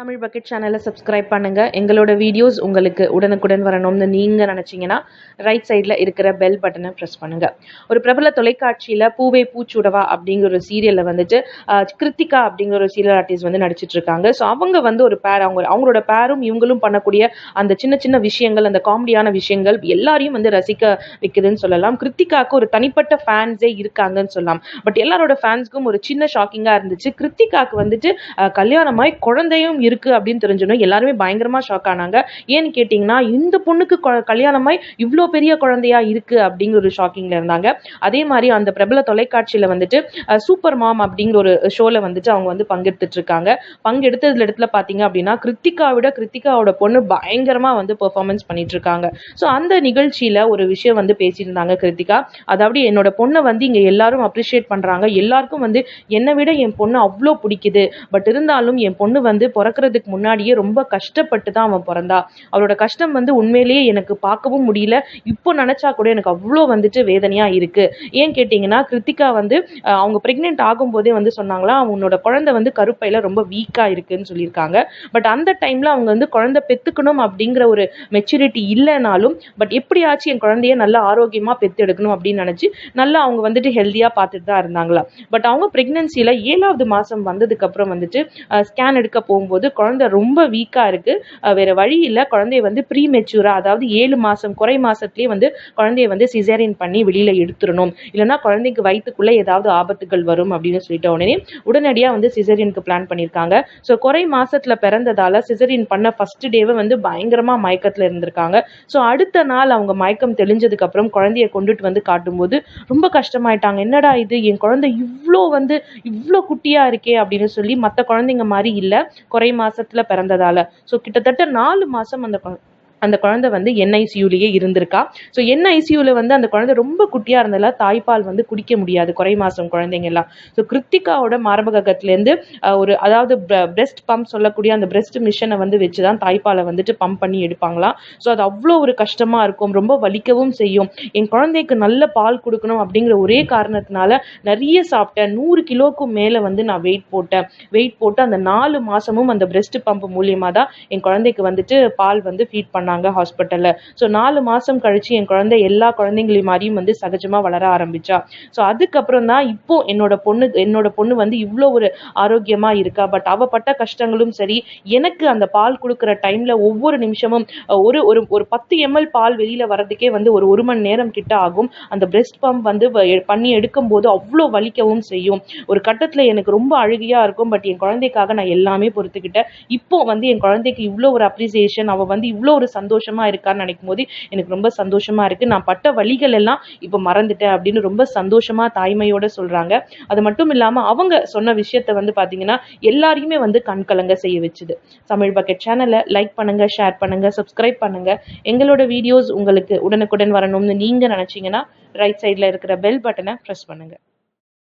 Tamil bucket சேனலை subscribe பண்ணுங்கள் எங்களோட வீடியோஸ் உங்களுக்கு உடனுக்குடன் வரணும்னு நீங்கள் நினச்சிங்கன்னா ரைட் சைடில் இருக்கிற பெல் பட்டனை ப்ரெஸ் பண்ணுங்கள் ஒரு பிரபல தொலைக்காட்சியில் பூவே பூச்சுடவா அப்படிங்கிற ஒரு சீரியலில் வந்துட்டு கிருத்திகா அப்படிங்கிற ஒரு சீரியல் ஆர்டிஸ்ட் வந்து நடிச்சிட்ருக்காங்க ஸோ அவங்க வந்து ஒரு பேர் அவங்க அவங்களோட பேரும் இவங்களும் பண்ணக்கூடிய அந்த சின்ன சின்ன விஷயங்கள் அந்த காமெடியான விஷயங்கள் எல்லாரையும் வந்து ரசிக்க வைக்குதுன்னு சொல்லலாம். கிருத்திகாவுக்கு ஒரு தனிப்பட்ட ஃபேன்ஸே இருக்காங்கன்னு சொல்லலாம். பட் எல்லாரோட ஃபேன்ஸ்க்கும் ஒரு சின்ன ஷாக்கிங்காக இருந்துச்சு. கிருத்திகாவுக்கு வந்துட்டு கல்யாணமாய் குழந்தையும் இருக்கு அப்படின்னு தெரிஞ்சோம் எல்லாருமே பயங்கரமா ஷாக் ஆனாங்க. ஏன்னு கேட்டிங்கன்னா இந்த பொண்ணுக்கு கல்யாணமாய் இவ்வளோ பெரிய குழந்தையா இருக்கு அப்படிங்கிற ஒரு ஷாக்கிங்ல இருந்தாங்க. அதே மாதிரி அந்த பிரபல தொலைக்காட்சியில வந்துட்டு சூப்பர் மாம் அப்படிங்கிற ஒரு ஷோல வந்துட்டு அவங்க வந்து பங்கெடுத்துட்டு இருக்காங்க. பங்கெடுத்ததுல இடத்துல பாத்தீங்க அப்படின்னா கிருத்திகா விட கிருத்திகாவோட பொண்ணு பயங்கரமா வந்து பெர்ஃபார்மன்ஸ் பண்ணிட்டு இருக்காங்க. ஸோ அந்த நிகழ்ச்சியில ஒரு விஷயம் வந்து பேசியிருந்தாங்க கிருத்திகா. அதாவது என்னோட பொண்ணை வந்து இங்க எல்லாரும் அப்ரிஷியேட் பண்றாங்க. எல்லாருக்கும் வந்து என்னை விட என் பொண்ணு அவ்வளோ பிடிக்குது. பட் இருந்தாலும் என் பொண்ணு வந்து பிறக்கிறதுக்கு முன்னாடியே ரொம்ப கஷ்டப்பட்டு தான் அவன் பிறந்தா. அவளோட கஷ்டம் வந்து உண்மையிலேயே எனக்கு பார்க்கவும் முடியல. இப்போ நினைச்சா கூட எனக்கு அவ்வளோ வந்துட்டு வேதனையா இருக்கு. ஏன் கேட்டிங்கன்னா கிருத்திகா வந்து அவங்க பிரெக்னென்ட் ஆகும்போதே வந்து சொன்னாங்களா அவனோட குழந்தை வந்து கருப்பையில ரொம்ப வீக்கா இருக்குன்னு சொல்லியிருக்காங்க. பட் அந்த டைம்ல அவங்க வந்து குழந்தை பெத்துக்கணும் அப்படிங்கிற ஒரு மெச்சூரிட்டி இல்லைனாலும் பட் எப்படியாச்சும் என் குழந்தைய நல்லா ஆரோக்கியமா பெத்து எடுக்கணும் அப்படின்னு நினைச்சு நல்லா அவங்க வந்துட்டு ஹெல்த்தியா பார்த்துட்டு தான் இருந்தாங்களா. பட் அவங்க ப்ரெக்னென்சியில் ஏழாவது மாசம் வந்ததுக்கு அப்புறம் வந்துட்டு ஸ்கேன் எடுக்க போகும்போது குழந்தை ரொம்ப வீக்காக இருக்கு. வேறு வேற வழி இல்லை. குழந்தைய வந்து ப்ரீ மெச்சூராக அதாவது ஏழு மாதம் குறை மாதத்துலேயே வந்து குழந்தைய வந்து சிசேரியன் பண்ணி வெளியில் எடுத்துடணும். இல்லைன்னா குழந்தைக்கு வயிற்றுக்குள்ளே ஏதாவது ஆபத்துகள் வரும் அப்படின்னு சொல்லிட்ட உடனே உடனடியாக வந்து சிசேரியனுக்கு பிளான் பண்ணியிருக்காங்க. ஸோ குறை மாதத்தில் பிறந்ததால் சிசேரியன் பண்ண ஃபர்ஸ்ட் டேவே வந்து பயங்கரமாக மயக்கத்தில் இருந்திருக்காங்க. ஸோ அடுத்த நாள் அவங்க மயக்கம் தெளிஞ்சதுக்கப்புறம் குழந்தைய கொண்டுட்டு வந்து காட்டும்போது ரொம்ப கஷ்டமாயிட்டாங்க. என்னடா இது? என் குழந்தை இவ்வளோ வந்து இவ்வளோ குட்டியாக இருக்கே அப்படின்னு சொல்லி மற்ற குழந்தைங்க மாதிரி இல்லை. குறை மாசத்துல பிறந்ததால. ஸோ கிட்டத்தட்ட நாலு மாசம் அந்த அந்த குழந்தை வந்து என்ஐசியூலேயே இருந்திருக்கா? ஸோ என்ஐசியூவில் வந்து அந்த குழந்தை ரொம்ப குட்டியாக இருந்ததால் தாய்ப்பால் வந்து குடிக்க முடியாது. குறை மாதம் குழந்தைங்கெல்லாம். ஸோ கிருத்திகாவோட மார்பகத்துலேருந்து ஒரு அதாவது பிரெஸ்ட் பம்ப் சொல்லக்கூடிய அந்த பிரெஸ்ட் மிஷினை வந்து வச்சு தான் தாய்ப்பாலை வந்துட்டு பம்ப் பண்ணி எடுப்பாங்களாம். ஸோ அது அவ்வளோ ஒரு கஷ்டமாக இருக்கும். ரொம்ப வலிக்கவும் செய்யும். என் குழந்தைக்கு நல்ல பால் கொடுக்கணும் அப்படிங்கிற ஒரே காரணத்தினால நிறைய சாப்பிட்டேன். நூறு கிலோக்கும் மேலே வந்து நான் வெயிட் போட்டேன். வெயிட் போட்டு அந்த நாலு மாதமும் அந்த பிரெஸ்ட் பம்ப் மூலியமாக தான் என் குழந்தைக்கு வந்துட்டு பால் வந்து ஃபீட் பண்ணாங்க ஹாஸ்பிட்டலில் ஸோ நாலு மாதம் கழித்து என் குழந்தை எல்லா குழந்தைங்களையும் மாதிரியும் வந்து சகஜமாக வளர ஆரம்பிச்சா. ஸோ அதுக்கப்புறம் தான் இப்போ என்னோட பொண்ணு என்னோட பொண்ணு வந்து இவ்வளோ ஒரு ஆரோக்கியமாக இருக்கா. பட் அவப்பட்ட பட்ட கஷ்டங்களும் சரி எனக்கு அந்த பால் கொடுக்குற டைமில் ஒவ்வொரு நிமிஷமும் ஒரு ஒரு ஒரு பத்து எம்எல் பால் வெளியில் வர்றதுக்கே வந்து ஒரு ஒரு மணி நேரம் கிட்ட ஆகும். அந்த பிரெஸ்ட் பம்ப் வந்து பண்ணி எடுக்கும் போது அவ்வளோ வலிக்கவும் செய்யும். ஒரு கட்டத்தில் எனக்கு ரொம்ப அழுகையாக இருக்கும். பட் என் குழந்தைக்காக நான் எல்லாமே பொறுத்துக்கிட்டேன். இப்போ வந்து என் குழந்தைக்கு இவ்வளோ ஒரு அப்ரிசியேஷன் அவள் வந்து இவ்வளோ ஒரு சந்தோஷமா இருக்கான்னு நினைக்கும் போது எனக்கு ரொம்ப சந்தோஷமா இருக்கு. நான் பட்ட வழிகள் எல்லாம் இப்போ மறந்துட்டேன் அப்படின்னு ரொம்ப சந்தோஷமா தாய்மையோட சொல்றாங்க. அது மட்டும் இல்லாம அவங்க சொன்ன விஷயத்த வந்து பாத்தீங்கன்னா எல்லாரையுமே வந்து கண்கலங்க செய்ய வச்சுது. தமிழ் பக்கெட் சேனலை லைக் பண்ணுங்க ஷேர் பண்ணுங்க சப்ஸ்கிரைப் பண்ணுங்க. எங்களோட வீடியோஸ் உங்களுக்கு உடனுக்குடன் வரணும்னு நீங்க நினைச்சீங்கன்னா ரைட் சைடில் இருக்கிற பெல் பட்டனை ப்ரெஸ் பண்ணுங்கள்